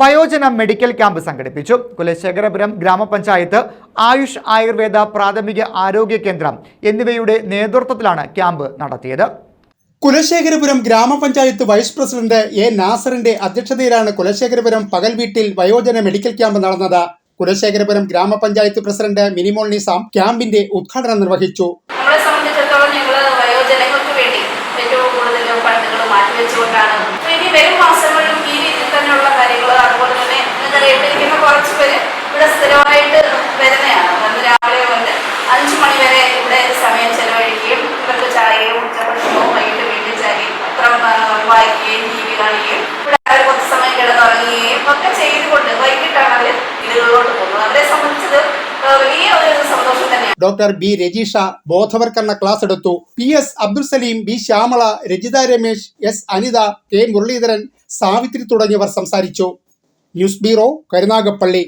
വയോജന medical camp സംഘടിപ്പിച്ചു. കുലശേഖരപുരം ഗ്രാമപഞ്ചായത്ത് ആയുഷ് ആയുർവേദ പ്രാഥമിക ആരോഗ്യ കേന്ദ്രം എന്നിവയുടെ നേതൃത്വത്തിലാണ് ക്യാമ്പ് നടത്തിയത്. കുലശേഖരപുരം ഗ്രാമപഞ്ചായത്ത് വൈസ് പ്രസിഡന്റ് എ നാസറിന്റെ അധ്യക്ഷതയിലാണ് കുലശേഖരപുരം പകൽ വീട്ടിൽ വയോജന മെഡിക്കൽ ക്യാമ്പ് നടന്നത്. കുലശേഖരപുരം ഗ്രാമപഞ്ചായത്ത് പ്രസിഡന്റ് മിനിമോൾ നിസാം ക്യാമ്പിന്റെ ഉദ്ഘാടനം നിർവഹിച്ചു. നമ്മളെ സംബന്ധിച്ചിടത്തോളം ഞങ്ങൾ വയോജനങ്ങൾക്ക് വേണ്ടി ഏറ്റവും കൂടുതൽ ഫണ്ടുകൾ മാറ്റിവെച്ചുകൊണ്ടാണ്. ഇനി വരും മാസങ്ങളിലും ഇവിടെ അവർ കുറച്ച് കിടന്നുറങ്ങുകയും ഒക്കെ ചെയ്തുകൊണ്ട് വൈകിട്ടാണ് അവർ വീടുകളിലോട്ട് പോകുന്നത്. അവരെ സംബന്ധിച്ചത് സന്തോഷം തന്നെയാണ്. ഡോക്ടർ ബി രജീഷ ബോധവൽക്കരണ ക്ലാസ് എടുത്തു. P S Abdul Saleem B Shyamala Rajitha Ramesh S Anitha K Muraleedharan Savithri തുടങ്ങിയവർ സംസാരിച്ചു. News bureau Karunagappally.